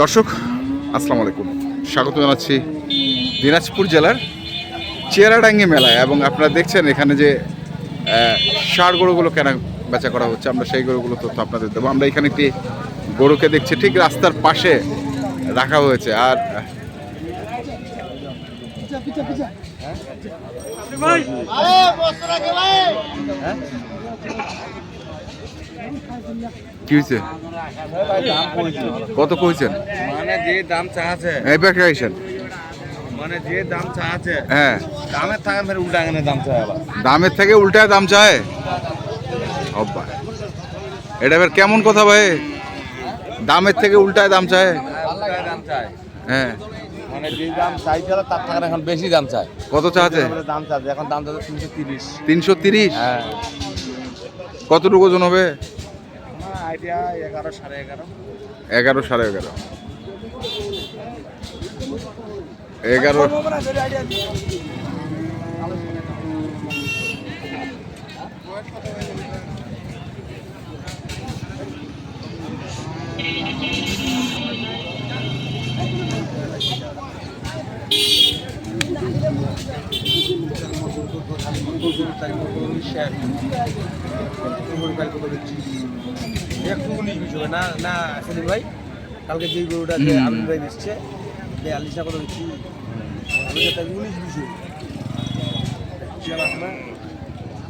দর্শক আসসালামু আলাইকুম। স্বাগত জানাচ্ছি দিনাজপুর জেলার চেরাডাঙ্গি মেলায় এবং আপনারা দেখছেন এখানে যে ষাঁড় গরুগুলো কেনা বেচা করা হচ্ছে আমরা সেই গরুগুলো তথ্য আপনাদের দেবো। আমরা এখানে একটি গরুকে দেখছি ঠিক রাস্তার পাশে রাখা হয়েছে। আর আহ, কি হয়েছে? কত কইছেন? মানে যে দাম চাচ্ছে এই ব্যাগ রাখছেন মানে যে দাম চাচ্ছে হ্যাঁ। দামের থাকে ফের উল্টা এখানে দাম চায় আবার। দামের থেকে উল্টায় দাম চায়? অব্বা। এটা এবার কেমন কথা ভাই? দামের থেকে উল্টায় দাম চায়? দাম চায়। হ্যাঁ। মানে যে দাম চাইছিল তার থেকে এখন বেশি দাম চায়। কত চাচ্ছে দাম চাচ্ছে এখন দাম চাচ্ছে তিনশো তিরিশ। তিনশো তিরিশ? হ্যাঁ। কতটুকু ওজন হবে? এগারো সাড়ে এগারো। এগারো সাড়ে এগারো শেয়ার একটু উনিশ একটু হবে না না সেলিম ভাই কালকে যেই গরুটা যে আমিন ভাই দিচ্ছে বিয়াল্লিশ টাকা করে দিচ্ছি? উনিশ বিশ।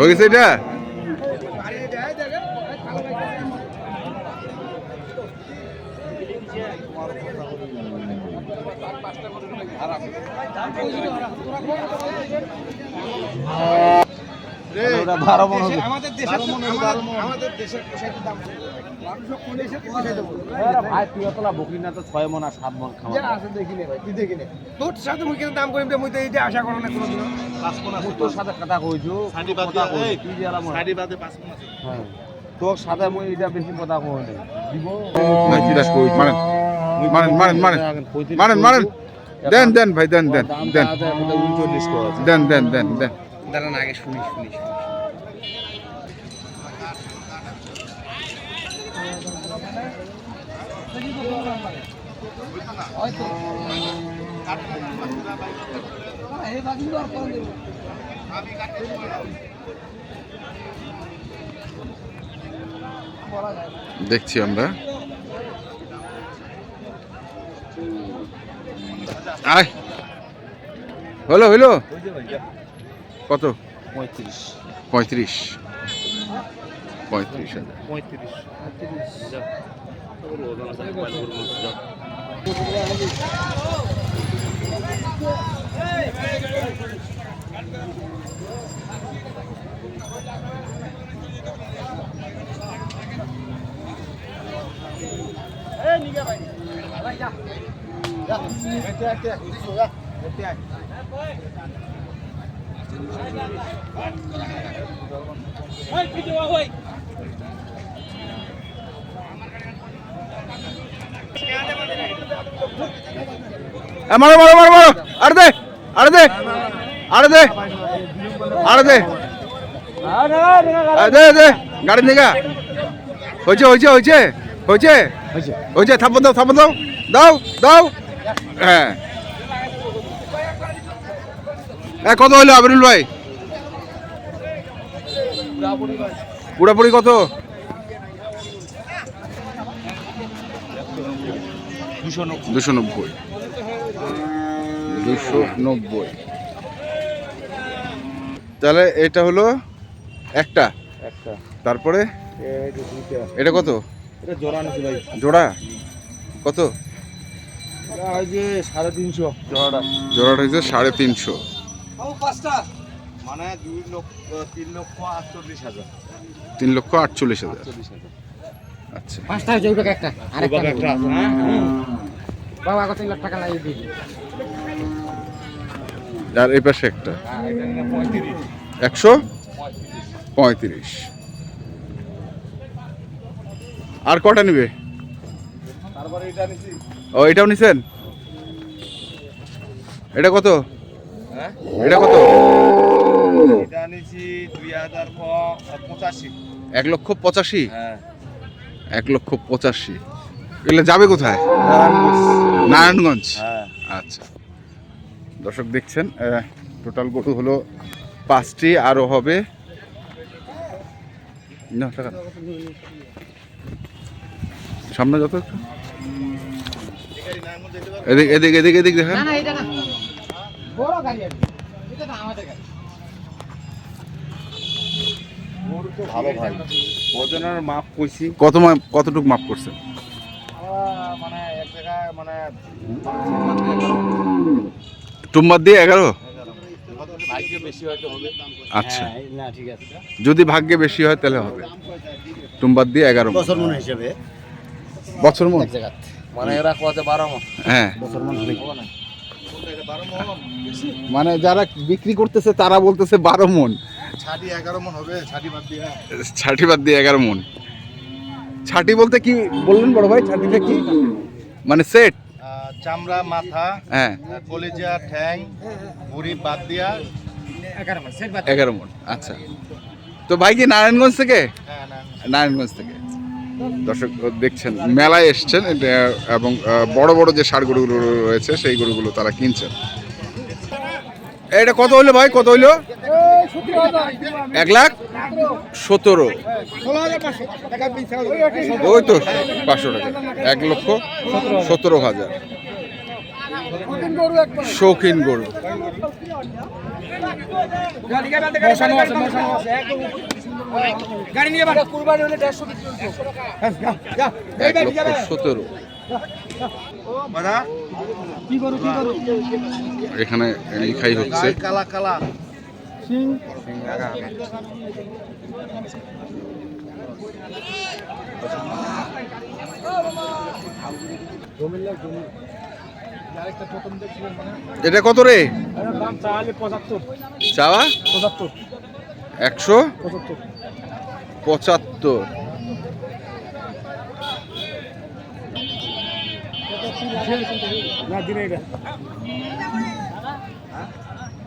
হয়ে গেছে আমাদের দেশের আমাদের দেশের পোশাকের দাম ভাই তুই তোলা বকরি না তো ছয় মন আর সাত মন খাওয়া। যা আছে দেখি নে ভাই তুই দেখি নে। তোর সাথে মুই কিন্তু দাম করিম মুই তো এইটা আশা করো না কোনোদিনও। মুই তোর সাথে কথা কইছো কথা কইছো তুই যে আর আমার হ্যাঁ। তোর সাথে মুই এটা বেশি কথা কই নাই। দিব? না, জিজ্ঞাস করি, মারেন। মারেন মারেন মারেন। মারেন মারেন। দেন দেন ভাই দেন দেন দেন। আছে। দেন দেন দেন দেন। দাঁড়ান আগে শুনি শুনি শুনি। দেখছি আমরা। আয়। হলো হলো। কত? পঁয়ত্রিশ। পঁয়ত্রিশ। পঁয়ত্রিশ পঁয়ত্রিশ। হাজার পঁয়ত্রিশ এ, মারো মারো মারো মারো। আরে দে আরে দে আরে দে আরে দে। আরে দে দে গাড়ি নিগা হয়েছে হয়েছে হয়েছে হয়েছে। হয়েছে। থাপ্পর দাও থাপ্পর দাও দাও দাও। হ্যাঁ। এ কত হলো আবিরুল ভাই? পুরাপুরি কত? দুশো নব্বই। দুশো নব্বই। দুশো নব্বই। তাহলে এটা হলো একটা। একটা। তারপরে? এটা কত? এটা জোড়া নাকি ভাই? জোড়া? কত? ওই যে সাড়ে তিনশো। জোড়াটা। জোড়াটা হচ্ছে সাড়ে তিনশো। পাঁচটা। মানে দুই লক্ষ তিন লক্ষ আটচল্লিশ হাজার। তিন লক্ষ আটচল্লিশ হাজার। আচ্ছা। পাঁচটা একটা আরেকটা একটা আছে না বাবা কত লাখ টাকা লাগিয়ে দিবি। আর এই পাশে একটা। হ্যাঁ পঁয়ত্রিশ। একশো? পঁয়ত্রিশ। আর কটা নিবে? এটা ও এটাও নিছেন? এটা কত? হ্যাঁ? এটা কত? এক লক্ষ পঁচাশি? হ্যাঁ। এক লক্ষ পঁচাশি। এগুলো যাবে কোথায়? নারায়ণগঞ্জ। হ্যাঁ। আচ্ছা। দর্শক দেখছেন টোটাল গরু হলো পাঁচটি আরও হবে। না, টাকা সামনে যত এদিক এদিক এদিক এদিক দেখেন। ভালো ভাই ওজনের মাপ কইছি। কত মাপ কতটুকু মাপ করছেন? মানে এক জায়গায় মানে টুম্বার দিয়ে এগারো? আচ্ছা। না ঠিক আছে যদি ভাগ্যে বেশি হয় তাহলে হবে। টুম্বার দিয়ে এগারো বছর মনে হিসেবে। বছর মন এক মানে এরা কোয়াতে বারো মাস হ্যাঁ। বছর মন হবে। মানে যারা বিক্রি করতেছে তারা বলতেছে বারো মন। ছাটি এগারো মন হবে ছাটি বাদ দিয়ে ছাটি বাদ দিয়ে এগারো মন। ছাটি বলতে কি বললেন বড় ভাই? ছাটিটা কি? মানে সেট? চামড়া মাথা হ্যাঁ। কলেজা ঠ্যাং বুড়ি বাদ দিয়া এগারো সেট বাদ এগারো মন আচ্ছা। তো ভাই কি নারায়ণগঞ্জ থেকে? হ্যাঁ নারায়ণগঞ্জ। থেকে। দর্শক দেখছেন মেলায় এসছেন এটা, এবং বড় বড় যে ষাড় গরুগুলো রয়েছে সেই গরুগুলো তারা কিনছেন। এটা কত হইল ভাই? কত হইল? এক লাখ সতেরো। ওই তো পাঁচশো টাকা। এক লক্ষ সতেরো হাজার। শৌখিন গরু। সতেরো। এখানে লিখাই হচ্ছে। কালা কালা এটা কত রে? চাওয়া? একশো? পঁচাত্তর। না দিনে এটা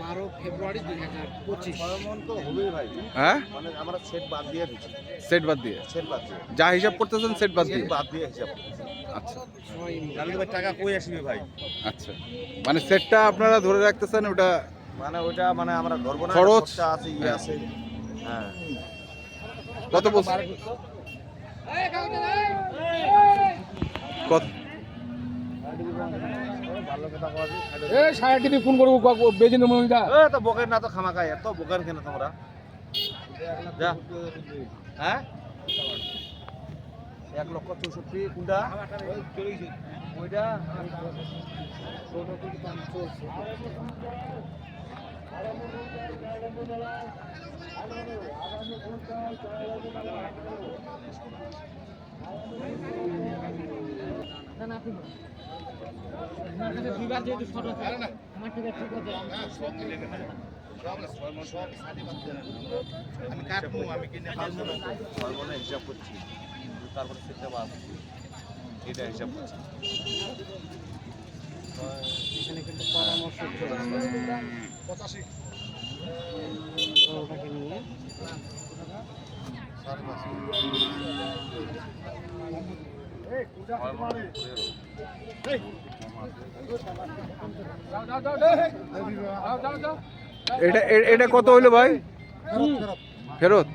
বারো ফেব্রুয়ারি দুই হাজার পঁচিশ। তো হবেই ভাই। হ্যাঁ? মানে আমরা সেট বাদ দিয়ে দিচ্ছি। সেট বাদ দিয়ে? সেট বাদ দিয়ে। যা হিসাব করতেছেন সেট বাদ দিয়ে? বাদ দিয়ে হিসাব আচ্ছা। তাহলে ভাই টাকা কই আসবে ভাই? আচ্ছা। মানে সেটটা আপনারা ধরে রাখতেছেন ওটা মানে ওইটা মানে আমরা ধরবো না খরচ? আছে ইয়ে আছে। হ্যাঁ। কত বলছেন? কত? এই সাড়ে টিভি ফোন করব বেজে নেব তো না তো খামাকায় এত বকের কেন তোমরা? হ্যাঁ? এক লক্ষ চৌষট্টি, কোনটা? ওইটা? আমি কাটবো আমি কিনে খাব সর্বনে হিসাব করছি তারপরে সেটা বাদ এটা হিসাব করছি এখানে কিন্তু পরামর্শ চলছে ওটাকে নিয়ে। এটা এটা কত হইল ভাই? ফেরত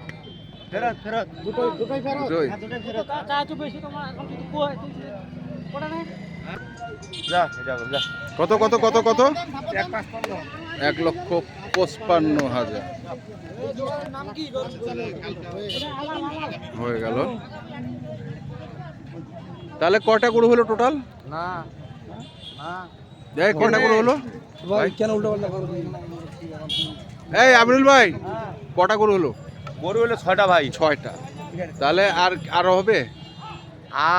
ফেরত। ফেরত? দুটোই দুটোই ফেরত? দুটোই? হ্যাঁ, ফেরত। বেশি তোমার এখন যদি কুয়া ওটা নেই? যা এটা যা। কত কত কত কত? এক লক্ষ পঁচপান্ন হাজার। হয়ে গেল। তাহলে কটা গরু হলো টোটাল? না। না। এই কটা গরু হলো? ভাই কেন উল্টো এই আমিরুল ভাই কটা গরু হলো? গরু হলো ছয়টা ভাই। ছয়টা। তাহলে আর আরও হবে?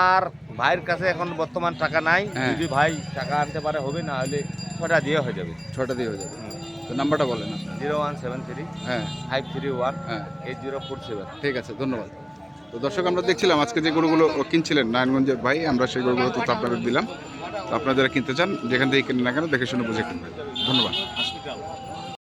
আর ভাইয়ের কাছে এখন বর্তমান টাকা নাই হ্যাঁ। যদি ভাই টাকা আনতে পারে হবে না হলে ছটা দিয়ে হয়ে যাবে। ছটা দিয়ে হয়ে যাবে। তো নাম্বারটা বলেন। জিরো ওয়ান সেভেন থ্রি হ্যাঁ। ফাইভ থ্রি ওয়ান হ্যাঁ। Eight zero four seven. ঠিক আছে ধন্যবাদ। তো দর্শক আমরা দেখছিলাম আজকে যে গরুগুলো কিনছিলেন নারায়ণগঞ্জের ভাই আমরা সেই গরুগুলো তো আপনাদের দিলাম। তো আপনারা যারা কিনতে চান যেখান থেকে কিনে না কেন দেখে শুনে বুঝে কিনবেন। ধন্যবাদ।